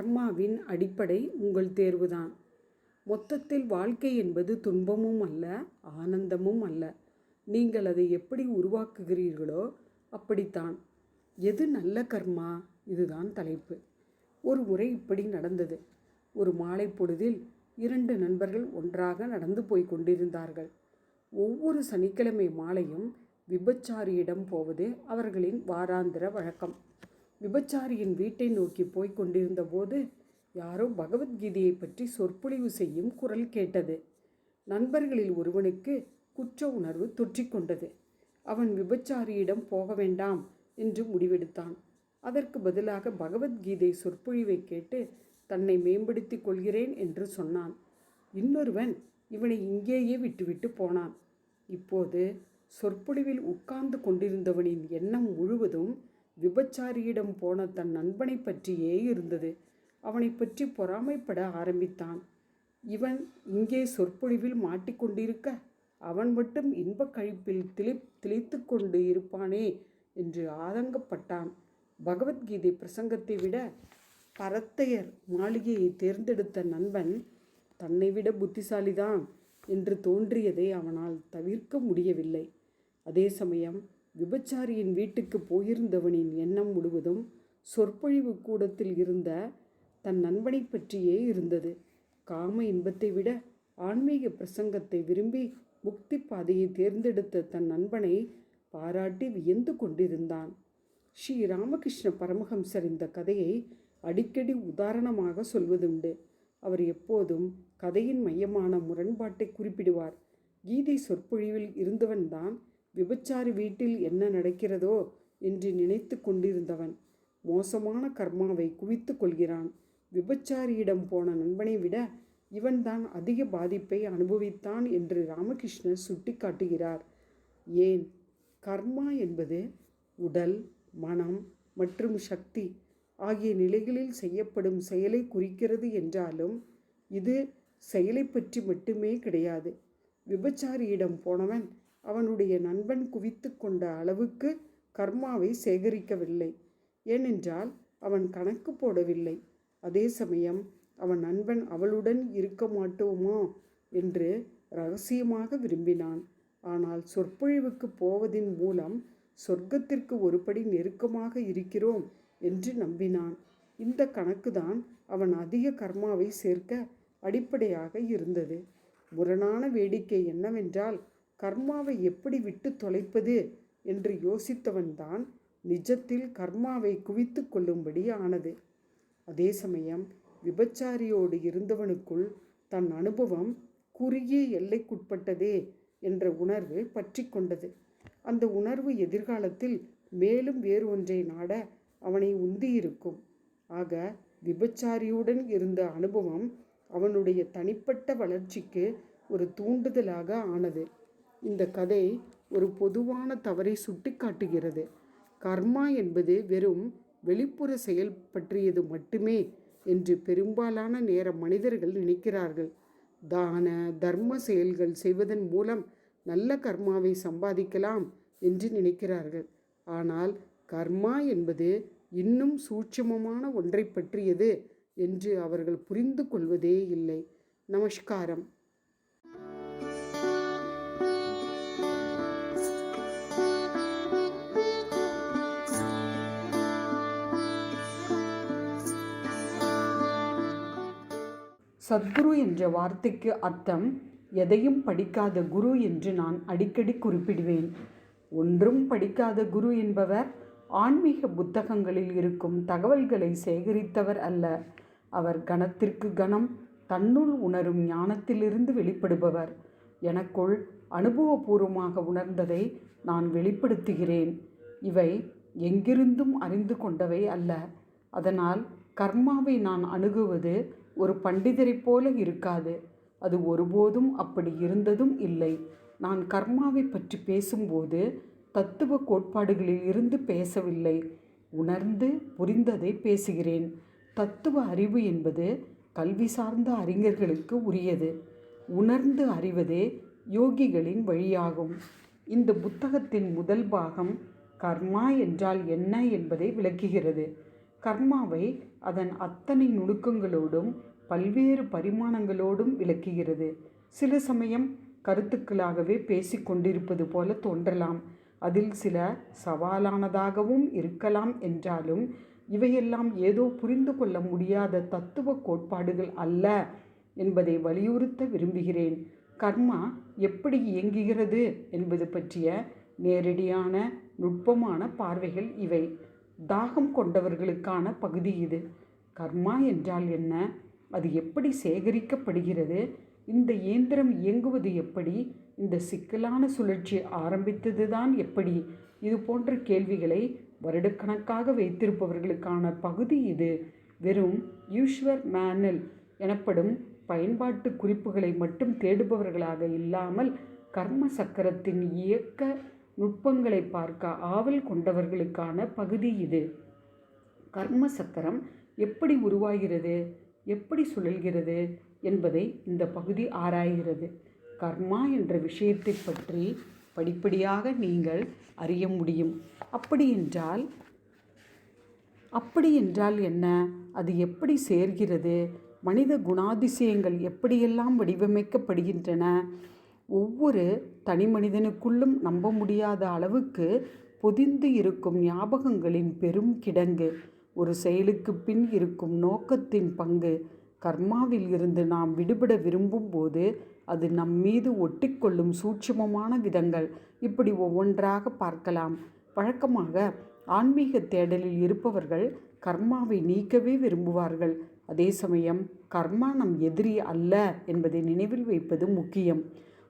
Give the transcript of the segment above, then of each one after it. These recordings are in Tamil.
கர்மாவின் அடிப்படை உங்கள் தேர்வுதான். மொத்தத்தில் வாழ்க்கை என்பது துன்பமும் அல்ல ஆனந்தமும் அல்ல. நீங்கள் அதை எப்படி உருவாக்குகிறீர்களோ அப்படித்தான். எது நல்ல கர்மா? இதுதான் தலைப்பு. ஒரு முறை இப்படி நடந்தது. ஒரு மாலை பொழுதில் இரண்டு நண்பர்கள் ஒன்றாக நடந்து போய் கொண்டிருந்தார்கள். ஒவ்வொரு சனிக்கிழமை மாலையும் விபச்சாரியிடம் போவது அவர்களின் வாராந்திர வழக்கம். விபச்சாரியின் வீட்டை நோக்கி போய்க் கொண்டிருந்த போது யாரோ பகவத்கீதையை பற்றி சொற்பொழிவு செய்யும் குரல் கேட்டது. நண்பர்களில் ஒருவனுக்கு குற்ற உணர்வு தொற்றிக்கொண்டது அவன் விபச்சாரியிடம் போக வேண்டாம் என்று முடிவெடுத்தான். அதற்கு பதிலாக பகவத்கீதை சொற்பொழிவை கேட்டு தன்னை மேம்படுத்திக் கொள்கிறேன் என்று சொன்னான். இன்னொருவன் இவனை இங்கேயே விட்டுவிட்டு போனான் இப்போது சொற்பொழிவில் உட்கார்ந்து கொண்டிருந்தவனின் எண்ணம் முழுவதும் விபச்சாரியிடம் போன தன் நண்பனை பற்றியே இருந்தது. அவனை பற்றி பொறாமைப்பட ஆரம்பித்தான். இவன் இங்கே சொற்பொழிவில் மாட்டிக்கொண்டிருக்க அவன் மட்டும் இன்பக் கழிப்பில் திளி திளைத்து கொண்டு இருப்பானே என்று ஆதங்கப்பட்டான். பகவத்கீதை பிரசங்கத்தை விட பரத்தையர் மாளிகையை தேர்ந்தெடுத்த நண்பன் தன்னை விட புத்திசாலிதான் என்று தோன்றியதை அவனால் தவிர்க்க முடியவில்லை. அதே சமயம் விபச்சாரியின் வீட்டுக்கு போயிருந்தவனின் எண்ணம் முழுவதும் சொற்பொழிவு கூடத்தில் இருந்த தன் நண்பனை பற்றியே இருந்தது. காம இன்பத்தை விட ஆன்மீக பிரசங்கத்தை விரும்பி முக்தி பாதையை தேர்ந்தெடுத்த தன் நண்பனை பாராட்டி வியந்து கொண்டிருந்தான். ஸ்ரீ ராமகிருஷ்ண பரமஹம்சர் இந்த கதையை அடிக்கடி உதாரணமாக சொல்வதுண்டு. அவர் எப்போதும் கதையின் மையமான முரண்பாட்டை குறிப்பிடுவார். கீதை சொற்பொழிவில் இருந்தவன்தான் விபச்சாரி வீட்டில் என்ன நடக்கிறதோ என்று நினைத்து கொண்டிருந்தவன் மோசமான கர்மாவை குவித்து கொள்கிறான். விபச்சாரியிடம் போன நண்பனை விட இவன்தான் அதிக பாதிப்பை அனுபவித்தான் என்று ராமகிருஷ்ணர் சுட்டிக்காட்டுகிறார். ஏன்? கர்மா என்பது உடல் மனம் மற்றும் சக்தி ஆகிய நிலைகளில் செய்யப்படும் செயலை குறிக்கிறது என்றாலும் இது செயலை பற்றி மட்டுமே கிடையாது. விபச்சாரியிடம் போனவன் அவனுடைய நண்பன் குவித்து கொண்ட அளவுக்கு கர்மாவை சேகரிக்கவில்லை. ஏனென்றால் அவன் கணக்கு போடவில்லை. அதே சமயம் அவன் நண்பன் அவளுடன் இருக்க மாட்டோமோ என்று ரகசியமாக விரும்பினான். ஆனால் சொற்பொழிவுக்கு போவதின் மூலம் சொர்க்கத்திற்கு ஒருபடி நெருக்கமாக இருக்கிறோம் என்று நம்பினான். இந்த கணக்குதான் அவன் அதிக கர்மாவை சேர்க்க அடிப்படையாக இருந்தது. முரணான வேடிக்கை என்னவென்றால் கர்மாவை எப்படி விட்டு தொலைப்பது என்று யோசித்தவன்தான் நிஜத்தில் கர்மாவை குவித்து கொள்ளும்படி ஆனது. அதே சமயம் விபச்சாரியோடு இருந்தவனுக்குள் தன் அனுபவம் குறுகிய எல்லைக்குட்பட்டதே என்ற உணர்வு பற்றி கொண்டது. அந்த உணர்வு எதிர்காலத்தில் மேலும் வேறு ஒன்றை நாட அவனை உந்தியிருக்கும். ஆக விபச்சாரியுடன் இருந்த அனுபவம் அவனுடைய தனிப்பட்ட வளர்ச்சிக்கு ஒரு தூண்டுதலாக ஆனது. இந்த கதை ஒரு பொதுவான தவறை சுட்டிக்காட்டுகிறது கர்மா என்பது வெறும் வெளிப்புற செயல் பற்றியது மட்டுமே என்று பெரும்பாலான நேர மனிதர்கள் நினைக்கிறார்கள். தான தர்ம செயல்கள் செய்வதன் மூலம் நல்ல கர்மாவை சம்பாதிக்கலாம் என்று நினைக்கிறார்கள். ஆனால் கர்மா என்பது இன்னும் சூட்சமமான ஒன்றை பற்றியது என்று அவர்கள் புரிந்து கொள்வதே இல்லை. நமஸ்காரம். சத்குரு என்ற வார்த்தைக்கு அர்த்தம் எதையும் படிக்காத குரு என்று நான் அடிக்கடி குறிப்பிடுவேன். ஒன்றும் படிக்காத குரு என்பவர் ஆன்மீக புத்தகங்களில் இருக்கும் தகவல்களை சேகரித்தவர் அல்ல. அவர் கணத்திற்கு கணம் தன்னுள் உணரும் ஞானத்திலிருந்து வெளிப்படுபவர். எனக்குள் அனுபவபூர்வமாக உணர்ந்ததை நான் வெளிப்படுத்துகிறேன். இவை எங்கிருந்தும் அறிந்து கொண்டவை அல்ல. அதனால் கர்மாவை நான் அணுகுவது ஒரு பண்டிதரைப் போல இருக்காது. அது ஒருபோதும் அப்படி இருந்ததும் இல்லை. நான் கர்மாவை பற்றி பேசும்போது தத்துவ கோட்பாடுகளில் இருந்து பேசவில்லை. உணர்ந்து புரிந்ததை பேசுகிறேன். தத்துவ அறிவு என்பது கல்வி சார்ந்த அறிஞர்களுக்கு உரியது. உணர்ந்து அறிவதே யோகிகளின் வழியாகும். இந்த புத்தகத்தின் முதல் பாகம் கர்மா என்றால் என்ன என்பதை விளக்குகிறது. கர்மாவை அதன் அத்தனை நுணுக்கங்களோடும் பல்வேறு பரிமாணங்களோடும் விளக்குகிறது. சில சமயம் கருத்துக்களாகவே பேசிக்கொண்டிருப்பது போல தோன்றலாம். அதில் சில சவாலானதாகவும் இருக்கலாம் என்றாலும் இவையெல்லாம் ஏதோ புரிந்து கொள்ள முடியாத தத்துவ கோட்பாடுகள் அல்ல என்பதை வலியுறுத்த விரும்புகிறேன். கர்மா எப்படி இயங்குகிறது என்பது பற்றிய நேரடியான நுட்பமான பார்வைகள் இவை. தாகம் கொண்டவர்களுக்கான பகுதி இது. கர்மா என்றால் என்ன? அது எப்படி சேகரிக்கப்படுகிறது? இந்த இயந்திரம் இயங்குவது எப்படி? இந்த சிக்கலான சுழற்சி ஆரம்பித்தது தான் எப்படி? இது போன்ற கேள்விகளை வருடக்கணக்காக வைத்திருப்பவர்களுக்கான பகுதி இது. வெறும் யூஷுவர் மேனல் எனப்படும் பயன்பாட்டு குறிப்புகளை மட்டும் தேடுபவர்களாக இல்லாமல் கர்ம சக்கரத்தின் இயக்க நுட்பங்களை பார்க்க ஆவல் கொண்டவர்களுக்கான பகுதி இது. கர்ம சக்கரம் எப்படி உருவாகிறது? எப்படி சுழல்கிறது என்பதை இந்த பகுதி ஆராய்கிறது. கர்மா என்ற விஷயத்தை பற்றி படிப்படியாக நீங்கள் அறிய முடியும். அப்படி என்றால் அப்படி என்றால் என்ன? அது எப்படி சேர்கிறது? மனித குணாதிசயங்கள் எப்படியெல்லாம் வடிவமைக்கப்படுகின்றன? ஒவ்வொரு தனி மனிதனுக்குள்ளும் நம்ப முடியாத அளவுக்கு பொதிந்து இருக்கும் ஞாபகங்களின் பெரும் கிடங்கு. ஒரு செயலுக்கு பின் இருக்கும் நோக்கத்தின் பங்கு கர்மாவில் இருந்து நாம் விடுபட விரும்பும் போது அது நம் மீது ஒட்டிக்கொள்ளும் சூட்சமமான விதங்கள். இப்படி ஒவ்வொன்றாக பார்க்கலாம். வழக்கமாக ஆன்மீக தேடலில் இருப்பவர்கள் கர்மாவை நீக்கவே விரும்புவார்கள். அதே சமயம் கர்மா நம் எதிரி அல்ல என்பதை நினைவில் வைப்பது முக்கியம்.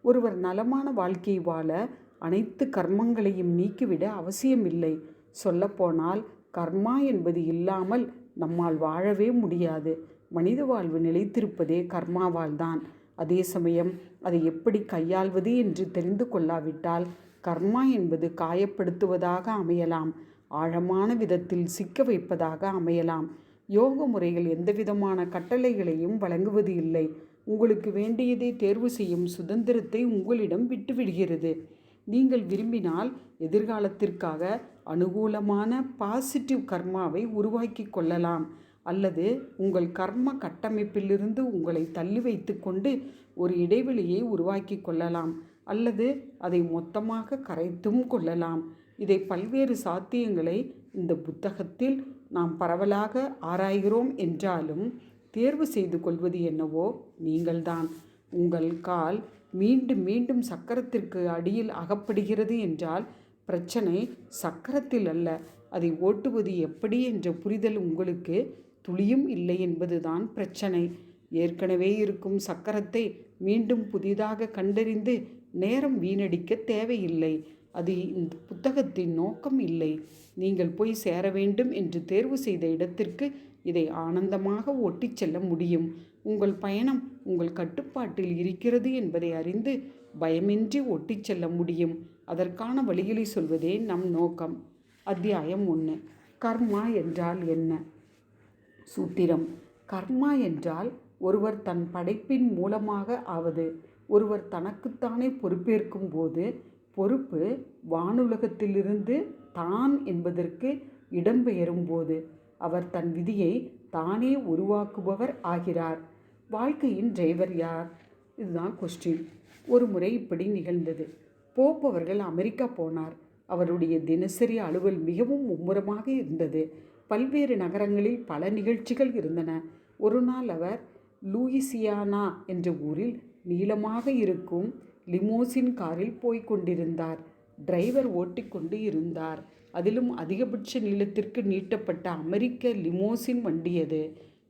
ஒருவர் நலமான வாழ்க்கை வாழ அனைத்து கர்மங்களையும் நீக்கிவிட அவசியமில்லை. சொல்லப்போனால் கர்மா என்பது இல்லாமல் நம்மால் வாழவே முடியாது. மனித வாழ்வு நிலைத்திருப்பதே கர்மாவால் தான் அதே சமயம் அதை எப்படி கையாள்வது என்று தெரிந்து கொள்ளாவிட்டால் கர்மா என்பது காயப்படுத்துவதாக அமையலாம். ஆழமான விதத்தில் சிக்க வைப்பதாக அமையலாம். யோக முறைகள் எந்தவிதமான கட்டளைகளையும் வழங்குவது இல்லை. உங்களுக்கு வேண்டியதை தேர்வு செய்யும் சுதந்திரத்தை உங்களிடம் விட்டுவிடுகிறது. நீங்கள் விரும்பினால் எதிர்காலத்திற்காக அனுகூலமான பாசிட்டிவ் கர்மாவை உருவாக்கி கொள்ளலாம். அல்லது உங்கள் கர்ம கட்டமைப்பிலிருந்து உங்களை தள்ளி வைத்து கொண்டு ஒரு இடைவெளியை உருவாக்கி கொள்ளலாம். அல்லது அதை மொத்தமாக கரைத்தும் கொள்ளலாம். இதை பல்வேறு சாத்தியங்களை இந்த புத்தகத்தில் நாம் பரவலாக ஆராய்கிறோம் என்றாலும் தேர்வு செய்து கொள்வது என்னவோ நீங்கள்தான். உங்கள் கால் மீண்டும் மீண்டும் சக்கரத்திற்கு அடியில் அகப்படுகிறது என்றால் பிரச்சனை சக்கரத்தில் அல்ல. அதை ஓட்டுவது எப்படி என்ற புரிதல் உங்களுக்கு துளியும் இல்லை என்பதுதான் பிரச்சனை. ஏற்கனவே இருக்கும் சக்கரத்தை மீண்டும் புதிதாக கண்டறிந்து நேரம் வீணடிக்க தேவையில்லை. அது இந்த புத்தகத்தின் நோக்கம் இல்லை. நீங்கள் போய் சேர வேண்டும் என்று தேர்வு செய்த இடத்திற்கு இதை ஆனந்தமாக ஒட்டிச் செல்ல முடியும். உங்கள் பயணம் உங்கள் கட்டுப்பாட்டில் இருக்கிறது என்பதை அறிந்து பயமின்றி ஒட்டிச் செல்ல முடியும். அதற்கான வழிகளை சொல்வதே நம் நோக்கம். அத்தியாயம் ஒன்று. கர்மா என்றால் என்ன? சூத்திரம். கர்மா என்றால் ஒருவர் தன் படைப்பின் மூலமாக ஆவது. ஒருவர் தனக்குத்தானே பொறுப்பேற்கும் போது பொறுப்பு வானுலகத்திலிருந்து தான் என்பதற்கு இடம்பெயரும் போது அவர் தன் விதியை தானே உருவாக்குபவர் ஆகிறார். வாழ்க்கையின் டிரைவர் யார்? இதுதான் கொஸ்டின் ஒரு முறை இப்படி நிகழ்ந்தது. போப் அவர்கள் அமெரிக்கா போனார். அவருடைய தினசரி அலுவல் மிகவும் மும்முரமாக இருந்தது. பல்வேறு நகரங்களில் பல நிகழ்ச்சிகள் இருந்தன. ஒரு நாள் அவர் லூயிசியானா என்ற ஊரில் நீளமாக இருக்கும் லிமோசின் காரில் போய்க் கொண்டிருந்தார். டிரைவர் ஓட்டிக்கொண்டு இருந்தார். அதிலும் அதிகபட்ச நீளத்திற்கு நீட்டப்பட்ட அமெரிக்க லிமோசின் வண்டி அது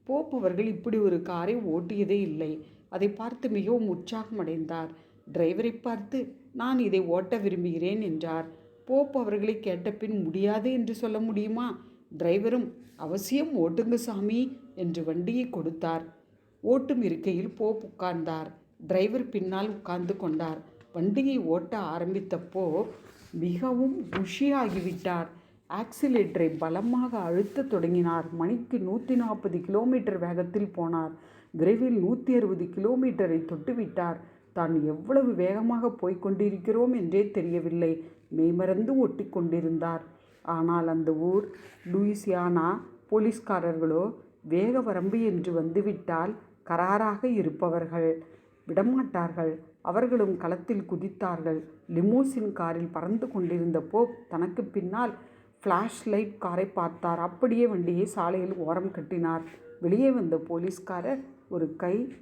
போப் அவர்கள் இப்படி ஒரு காரை ஓட்டியதே இல்லை. அதை பார்த்து மிகவும் உற்சாகமடைந்தார். டிரைவரை பார்த்து நான் இதை ஓட்ட விரும்புகிறேன் என்றார். போப் அவர்களை கேட்டபின் முடியாது என்று சொல்ல முடியுமா? டிரைவரும் அவசியம் ஓட்டுங்க சாமி என்று வண்டியை கொடுத்தார். ஓட்டும் இருக்கையில் போப் உட்கார்ந்தார். டிரைவர் பின்னால் உட்கார்ந்து கொண்டார். வண்டியை ஓட்ட ஆரம்பித்தப்போ மிகவும் குஷியாகிவிட்டார் ஆக்சிலேட்டரை பலமாக அழுத்தத் தொடங்கினார். மணிக்கு நூற்றி நாற்பது கிலோமீட்டர் வேகத்தில் போனார். விரைவில் நூற்றி அறுபது கிலோமீட்டரை தொட்டுவிட்டார். தான் எவ்வளவு வேகமாக போய்கொண்டிருக்கிறோம் என்றே தெரியவில்லை. மெய்மறந்து ஒட்டி கொண்டிருந்தார். ஆனால் அந்த ஊர் லூயிசியானா போலீஸ்காரர்களோ வேக வரம்பு என்று வந்துவிட்டால் கராராக இருப்பவர்கள். விடமாட்டார்கள். அவர்களும் களத்தில் குதித்தார்கள். லிமோசின் காரில் பறந்து கொண்டிருந்த போப் தனக்கு பின்னால் ஃப்ளாஷ் லைட் காரை பார்த்தார். அப்படியே வண்டியை சாலையில் ஓரம் கட்டினார். வெளியே வந்த போலீஸ்காரர் ஒரு கை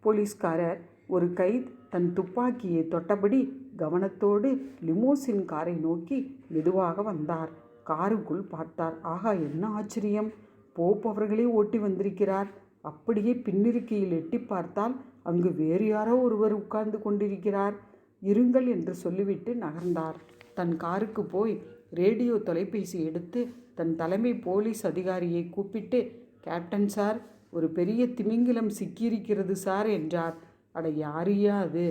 போலீஸ்காரர் ஒரு கை தன் துப்பாக்கியை தொட்டபடி கவனத்தோடு லிமோசின் காரை நோக்கி மெதுவாக வந்தார். காருக்குள் பார்த்தார். ஆகா என்ன ஆச்சரியம்? போப் அவர்களே ஓட்டி வந்திருக்கிறார். அப்படியே பின்னிருக்கையில் எட்டி பார்த்தால் அங்கு வேறு யாரோ ஒருவர் உட்கார்ந்து கொண்டிருக்கிறார். இருங்கள் என்று சொல்லிவிட்டு நகர்ந்தார். தன் காருக்கு போய் ரேடியோ தொலைபேசி எடுத்து தன் தலைமை போலீஸ் அதிகாரியை கூப்பிட்டு கேப்டன் சார் ஒரு பெரிய திமிங்கிலம் சிக்கியிருக்கிறது சார் என்றார். அட யாரையா அது?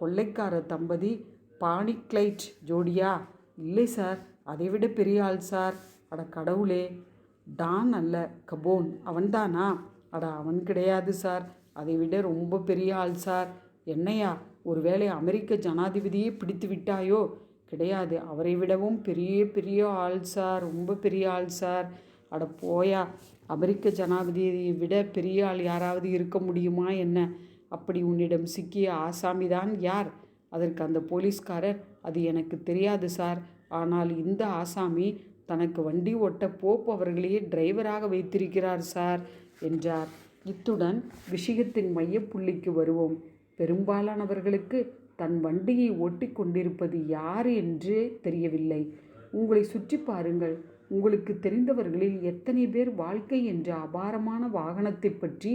கொள்ளைக்கார தம்பதி பானிக்லைட் ஜோடியா? இல்லை சார் அதைவிட பெரிய ஆள் சார். அட கடவுளே டான் அல்ல கபோன். அவன்தானா? அட அவன் கிடையாது சார். அதை விட ரொம்ப பெரிய ஆள் சார். என்னையா ஒருவேளை அமெரிக்க ஜனாதிபதியே பிடித்து விட்டாயோ? கிடையாது அவரை விடவும் பெரிய பெரிய ஆள் சார் ரொம்ப பெரிய ஆள் சார். அட போயா அமெரிக்க ஜனாதிபதியை விட பெரிய ஆள் யாராவது இருக்க முடியுமா என்ன? அப்படி உன்னிடம் சிக்கிய ஆசாமி தான் யார்? அதற்கு அந்த போலீஸ்காரர் அது எனக்கு தெரியாது சார். ஆனால் இந்த ஆசாமி தனக்கு வண்டி ஓட்ட போப் அவர்களையே டிரைவராக வைத்திருக்கிறார் சார் என்றார். இத்துடன் விஷயத்தின் மையப்புள்ளிக்கு வருவோம். பெரும்பாலானவர்களுக்கு தன் வண்டியை ஓட்டி கொண்டிருப்பது யார் என்று தெரியவில்லை. உங்களை சுற்றி பாருங்கள். உங்களுக்கு தெரிந்தவர்களில் எத்தனை பேர் வாழ்க்கை என்ற அபாரமான வாகனத்தை பற்றி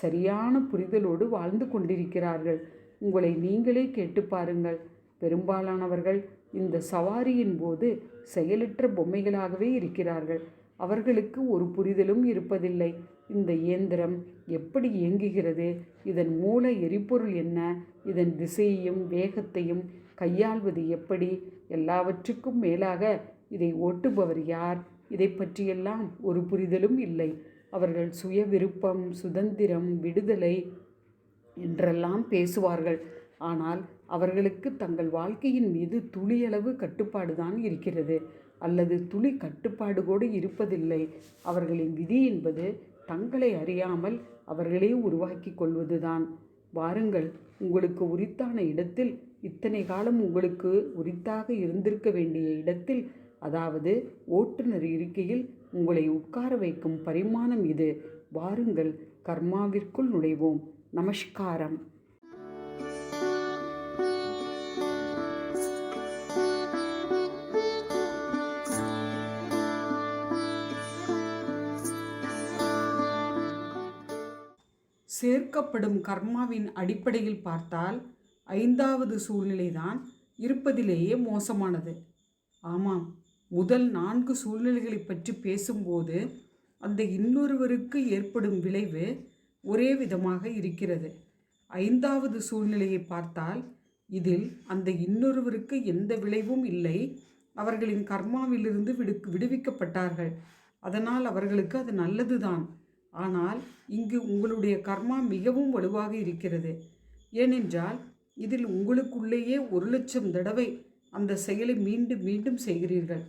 சரியான புரிதலோடு வாழ்ந்து கொண்டிருக்கிறார்கள். உங்களை நீங்களே கேட்டு பாருங்கள். பெரும்பாலானவர்கள் இந்த சவாரியின் போது செயலற்ற பொம்மைகளாகவே இருக்கிறார்கள். அவர்களுக்கு ஒரு புரிதலும் இருப்பதில்லை. இந்த இயந்திரம் எப்படி இயங்குகிறது? இதன் மூல எரிபொருள் என்ன? இதன் திசையையும் வேகத்தையும் கையாள்வது எப்படி? எல்லாவற்றுக்கும் மேலாக இதை ஓட்டுபவர் யார்? இதை பற்றியெல்லாம் ஒரு புரிதலும் இல்லை. அவர்கள் சுய விருப்பம் சுதந்திரம் விடுதலை என்றெல்லாம் பேசுவார்கள். ஆனால் அவர்களுக்கு தங்கள் வாழ்க்கையின் மீது துளியளவு கட்டுப்பாடு தான் இருக்கிறது. அல்லது துளி கட்டுப்பாடு கூட இருப்பதில்லை. அவர்களின் விதி என்பது தங்களை அறியாமல் அவர்களே உருவாக்கி கொள்வதுதான். வாருங்கள் உங்களுக்கு உரித்தான இடத்தில் இத்தனை காலம் உங்களுக்கு உரித்தாக இருந்திருக்க வேண்டிய இடத்தில் அதாவது ஓட்டுநர் இருக்கையில் உங்களை உட்கார வைக்கும் பரிமாணம் இது. வாருங்கள் கர்மாவிற்குள் நுழைவோம். நமஸ்காரம். இருக்கப்படும் கர்மாவின் அடிப்படையில் பார்த்தால் ஐந்தாவது சூழ்நிலைதான் இருப்பதிலேயே மோசமானது. ஆமாம் முதல் நான்கு சூழ்நிலைகளை பற்றி பேசும்போது அந்த இன்னொருவருக்கு ஏற்படும் விளைவு ஒரே விதமாக இருக்கிறது. ஐந்தாவது சூழ்நிலையை பார்த்தால் இதில் அந்த இன்னொருவருக்கு எந்த விளைவும் இல்லை. அவர்களின் கர்மாவிலிருந்து விடு விடுவிக்கப்பட்டார்கள். அதனால் அவர்களுக்கு அது நல்லதுதான். ஆனால் இங்கு உங்களுடைய கர்மா மிகவும் வலுவாக இருக்கிறது. ஏனென்றால் இதில் உங்களுக்குள்ளேயே ஒரு லட்சம் தடவை அந்த செயலை மீண்டும் மீண்டும் செய்கிறீர்கள்.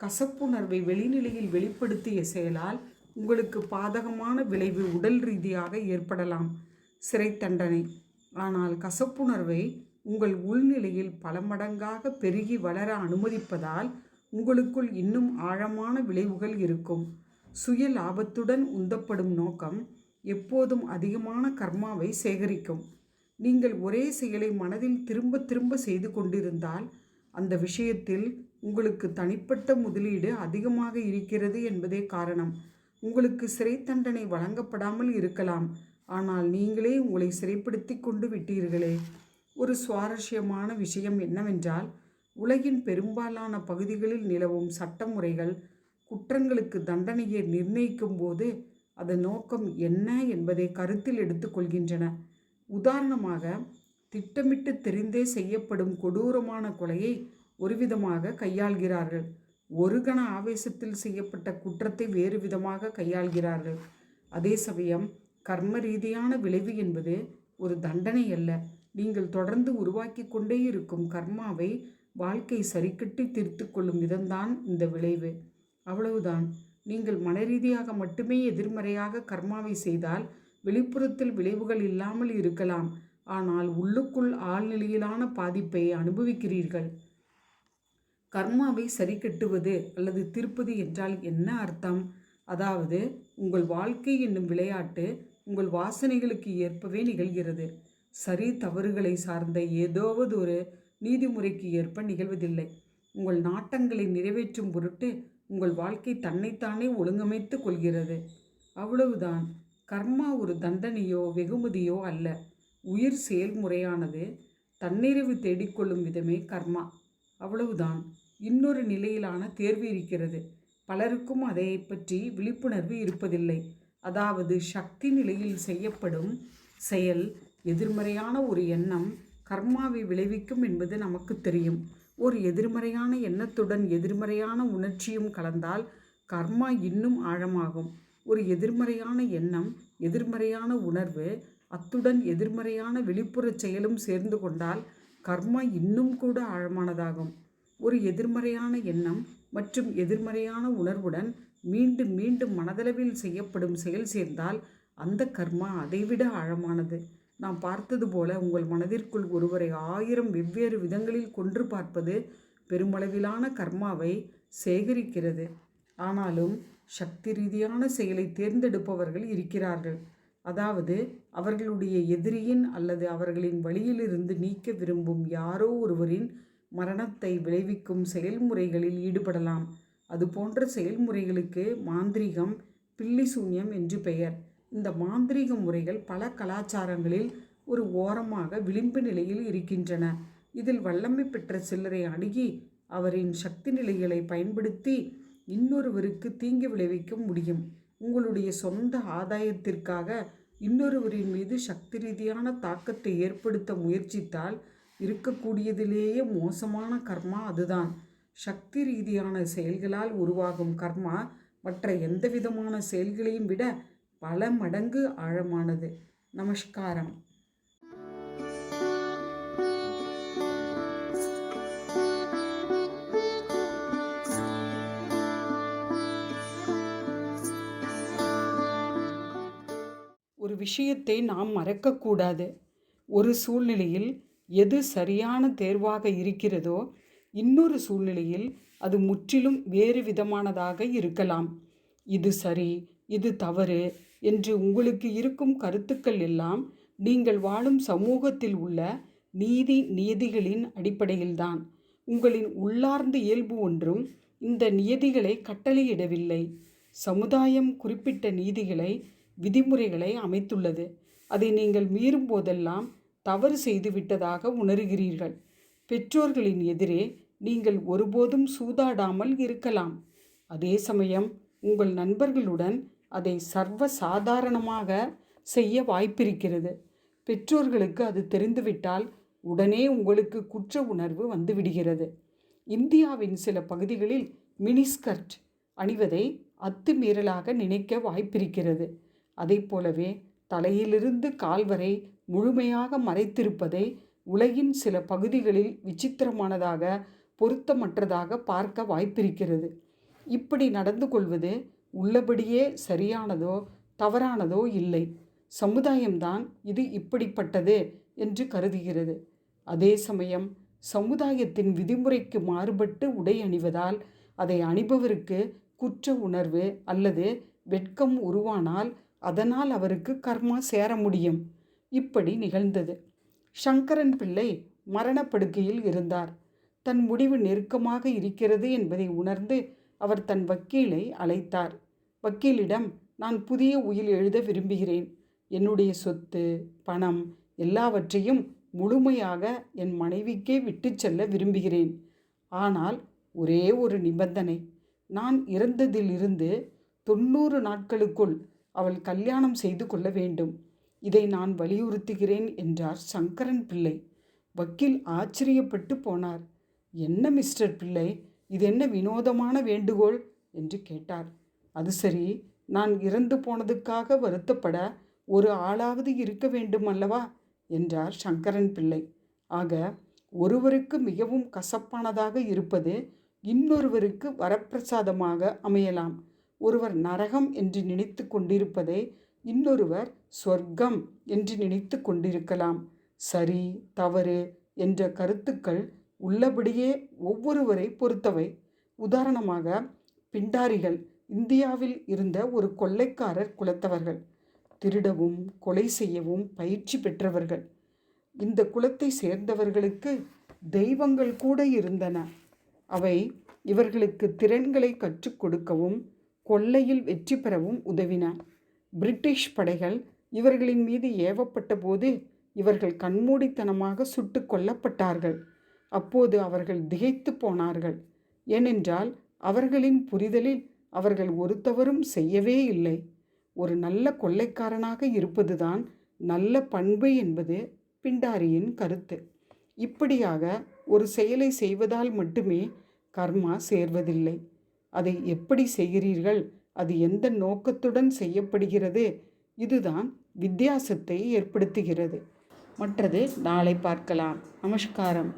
கசப்புணர்வை வெளிநிலையில் வெளிப்படுத்திய செயலால் உங்களுக்கு பாதகமான விளைவு உடல் ரீதியாக ஏற்படலாம். சிறை தண்டனை. ஆனால் கசப்புணர்வை உங்கள் உள்நிலையில் பல மடங்காக பெருகி வளர அனுமதிப்பதால் உங்களுக்குள் இன்னும் ஆழமான விளைவுகள் இருக்கும். சுய லாபத்துடன் உந்தப்படும் நோக்கம் எப்போதும் அதிகமான கர்மாவை சேகரிக்கும். நீங்கள் ஒரே செயலை மனதில் திரும்ப திரும்ப செய்து கொண்டிருந்தால் அந்த விஷயத்தில் உங்களுக்கு தனிப்பட்ட முதலீடு அதிகமாக இருக்கிறது என்பதே காரணம். உங்களுக்கு சிறை தண்டனை வழங்கப்படாமல் இருக்கலாம். ஆனால் நீங்களே உங்களை சிறைப்படுத்தி கொண்டு விட்டீர்களே. ஒரு சுவாரஸ்யமான விஷயம் என்னவென்றால் உலகின் பெரும்பாலான பகுதிகளில் நிலவும் சட்டமுறைகள் குற்றங்களுக்கு தண்டனையை நிர்ணயிக்கும் போது அதன் நோக்கம் என்ன என்பதை கருத்தில் எடுத்துக்கொள்கின்றன உதாரணமாக திட்டமிட்டு தெரிந்தே செய்யப்படும் கொடூரமான கொலையை ஒருவிதமாக கையாள்கிறார்கள். ஒரு கண ஆவேசத்தில் செய்யப்பட்ட குற்றத்தை வேறு விதமாக கையாள்கிறார்கள். அதே சமயம் கர்ம ரீதியான விளைவு என்பது ஒரு தண்டனை அல்ல. நீங்கள் தொடர்ந்து உருவாக்கி கொண்டே இருக்கும் கர்மாவை வாழ்க்கை சரிக்கட்டி தீர்த்து கொள்ளும் விதம்தான் இந்த விளைவு. அவ்வளவுதான். நீங்கள் மனரீதியாக மட்டுமே எதிர்மறையாக கர்மாவை செய்தால் வெளிப்புறத்தில் விளைவுகள் இல்லாமல் இருக்கலாம். ஆனால் உள்ளுக்குள் ஆழ்நிலையிலான பாதிப்பை அனுபவிக்கிறீர்கள். கர்மாவை சரி கட்டுவது அல்லது திருப்பது என்றால் என்ன அர்த்தம்? அதாவது உங்கள் வாழ்க்கை என்னும் விளையாட்டு உங்கள் வாசனைகளுக்கு ஏற்பவே நிகழ்கிறது. சரி தவறுகளை சார்ந்த ஏதோவது ஒரு நீதிமுறைக்கு ஏற்ப நிகழ்வதில்லை. உங்கள் நாட்டங்களை நிறைவேற்றும் பொருட்டு உங்கள் வாழ்க்கை தன்னைத்தானே ஒழுங்கமைத்து கொள்கிறது. அவ்வளவுதான். கர்மா ஒரு தண்டனையோ வெகுமதியோ அல்ல. உயிர் செயல்முறையானது தன்னிறைவு தேடிக்கொள்ளும் விதமே கர்மா. அவ்வளவுதான். இன்னொரு நிலையிலான தேர்வு இருக்கிறது. பலருக்கும் அதை பற்றி விழிப்புணர்வு இருப்பதில்லை. அதாவது சக்தி நிலையில் செய்யப்படும் செயல் எதிர்மறையான ஒரு எண்ணம் கர்மாவை விளைவிக்கும் என்பது நமக்கு தெரியும். ஒரு எதிர்மறையான எண்ணத்துடன் எதிர்மறையான உணர்ச்சியும் கலந்தால் கர்மா இன்னும் ஆழமாகும். ஒரு எதிர்மறையான எண்ணம் எதிர்மறையான உணர்வு அத்துடன் எதிர்மறையான வெளிப்புற செயலும் சேர்ந்து கொண்டால் கர்மா இன்னும் கூட ஆழமானதாகும். ஒரு எதிர்மறையான எண்ணம் மற்றும் எதிர்மறையான உணர்வுடன் மீண்டும் மீண்டும் மனதளவில் செய்யப்படும் செயல் சேர்ந்தால் அந்த கர்மா அதைவிட ஆழமானது. நாம் பார்த்தது போல உங்கள் மனதிற்குள் ஒருவரை ஆயிரம் வெவ்வேறு விதங்களில் கொன்று பார்ப்பது பெருமளவிலான கர்மாவை சேகரிக்கிறது. ஆனாலும் சக்தி ரீதியான செயலை தேர்ந்தெடுப்பவர்கள் இருக்கிறார்கள். அதாவது அவர்களுடைய எதிரியின் அல்லது அவர்களின் வழியிலிருந்து நீக்க விரும்பும் யாரோ ஒருவரின் மரணத்தை விளைவிக்கும் செயல்முறைகளில் ஈடுபடலாம். அது போன்ற செயல்முறைகளுக்கு மாந்திரீகம் பில்லி சூன்யம் என்று பெயர். இந்த மாந்திரீக முறைகள் பல கலாச்சாரங்களில் ஒரு ஓரமாக விளிம்பு நிலையில் இருக்கின்றன. இதில் வல்லமை பெற்ற சிலரை அணுகி அவரின் சக்தி நிலைகளை பயன்படுத்தி இன்னொருவருக்கு தீங்கு விளைவிக்க முடியும். உங்களுடைய சொந்த ஆதாயத்திற்காக இன்னொருவரின் மீது சக்தி ரீதியான தாக்கத்தை ஏற்படுத்த முயற்சித்தால் இருக்கக்கூடியதிலேயே மோசமான கர்மா அதுதான். சக்தி ரீதியான செயல்களால் உருவாகும் கர்மா மற்ற எந்த விதமான செயல்களையும் விட பல மடங்கு ஆழமானது. நமஸ்காரம். ஒரு விஷயத்தை நாம் மறக்கக்கூடாது. ஒரு சூழ்நிலையில் எது சரியான தேர்வாக இருக்கிறதோ இன்னொரு சூழ்நிலையில் அது முற்றிலும் வேறு விதமானதாக இருக்கலாம். இது சரி இது தவறு என்று உங்களுக்கு இருக்கும் கருத்துக்கள் எல்லாம் நீங்கள் வாழும் சமூகத்தில் உள்ள நீதி நியதிகளின் அடிப்படையில்தான். உங்களின் உள்ளார்ந்த இயல்பு ஒன்றும் இந்த நியதிகளை கட்டளையிடவில்லை. சமுதாயம் குறிப்பிட்ட நீதிகளை விதிமுறைகளை அமைத்துள்ளது. அதை நீங்கள் மீறும் போதெல்லாம் தவறு செய்துவிட்டதாக உணர்கிறீர்கள். பெற்றோர்களின் எதிரே நீங்கள் ஒருபோதும் சூதாடாமல் இருக்கலாம். அதே சமயம் உங்கள் நண்பர்களுடன் அதை சர்வ சாதாரணமாக செய்ய வாய்ப்பிருக்கிறது. பெற்றோர்களுக்கு அது தெரிந்துவிட்டால் உடனே உங்களுக்கு குற்ற உணர்வு வந்துவிடுகிறது. இந்தியாவின் சில பகுதிகளில் மினிஸ்கர்ட் அணிவதை அத்துமீறலாக நினைக்க வாய்ப்பிருக்கிறது. அதை போலவே தலையிலிருந்து கால் வரை முழுமையாக மறைத்திருப்பதை உலகின் சில பகுதிகளில் விசித்திரமானதாக பொருத்தமற்றதாக பார்க்க வாய்ப்பிருக்கிறது. இப்படி நடந்து கொள்வது உள்ளபடியே சரியானதோ தவறானதோ இல்லை. சமுதாயம்தான் இது இப்படிப்பட்டது என்று கருதுகிறது. அதே சமயம் சமுதாயத்தின் விதிமுறைக்கு மாறுபட்டு உடை அணிவதால் அதை அணிபவருக்கு குற்ற உணர்வு அல்லது வெட்கம் உருவானால் அதனால் அவருக்கு கர்மா சேர முடியும். இப்படி நிகழ்ந்தது. சங்கரன் பிள்ளை மரணப்படுக்கையில் இருந்தார். தன் முடிவு நெருக்கமாக இருக்கிறது என்பதை உணர்ந்து அவர் தன் வக்கீலை அழைத்தார். வக்கீலிடம் நான் புதிய உயில் எழுத விரும்புகிறேன். என்னுடைய சொத்து பணம் எல்லாவற்றையும் முழுமையாக என் மனைவிக்கே விட்டு செல்ல விரும்புகிறேன். ஆனால் ஒரே ஒரு நிபந்தனை. நான் இறந்ததிலிருந்து தொண்ணூறு நாட்களுக்குள் அவள் கல்யாணம் செய்து கொள்ள வேண்டும். இதை நான் வலியுறுத்துகிறேன் என்றார் சங்கரன் பிள்ளை. வக்கீல் ஆச்சரியப்பட்டு போனார். என்ன மிஸ்டர் பிள்ளை? இது என்ன வினோதமான வேண்டுகோள்? என்று கேட்டார். அது சரி. நான் இறந்து போனதுக்காக வருத்தப்பட ஒரு ஆளாவது இருக்க வேண்டும் அல்லவா என்றார் சங்கரன் பிள்ளை. ஆக ஒருவருக்கு மிகவும் கசப்பானதாக இருப்பது இன்னொருவருக்கு வரப்பிரசாதமாக அமையலாம். ஒருவர் நரகம் என்று நினைத்து கொண்டிருப்பதை இன்னொருவர் சொர்க்கம் என்று நினைத்து கொண்டிருக்கலாம். சரி தவறு என்ற கருத்துக்கள் உள்ளபடியே ஒவ்வொருவரை பொறுத்தவை. உதாரணமாக பிண்டாரிகள் இந்தியாவில் இருந்த ஒரு கொள்ளைக்காரர் குலத்தவர்கள். திருடவும் கொலை செய்யவும் பயிற்சி பெற்றவர்கள். இந்த குலத்தை சேர்ந்தவர்களுக்கு தெய்வங்கள் கூட இருந்தன. அவை இவர்களுக்கு திறன்களை கற்றுக் கொடுக்கவும் கொள்ளையில் வெற்றி பெறவும் உதவின. பிரிட்டிஷ் படைகள் இவர்களின் மீது ஏவப்பட்ட போது இவர்கள் கண்மூடித்தனமாக சுட்டு கொல்லப்பட்டார்கள். அப்போது அவர்கள் திகைத்து போனார்கள். ஏனென்றால் அவர்களின் புரிதலில் அவர்கள் ஒரு தவறும் செய்யவே இல்லை. ஒரு நல்ல கொள்ளைக்காரனாக இருப்பதுதான் நல்ல பண்பு என்பது பிண்டாரியின் கருத்து. இப்படியாக ஒரு செயலை செய்வதால் மட்டுமே கர்மா சேர்வதில்லை. அதை எப்படி செய்கிறீர்கள்? அது எந்த நோக்கத்துடன் செய்யப்படுகிறது? இதுதான் வித்தியாசத்தை ஏற்படுத்துகிறது. மற்றது நாளை பார்க்கலாம். நமஸ்காரம்.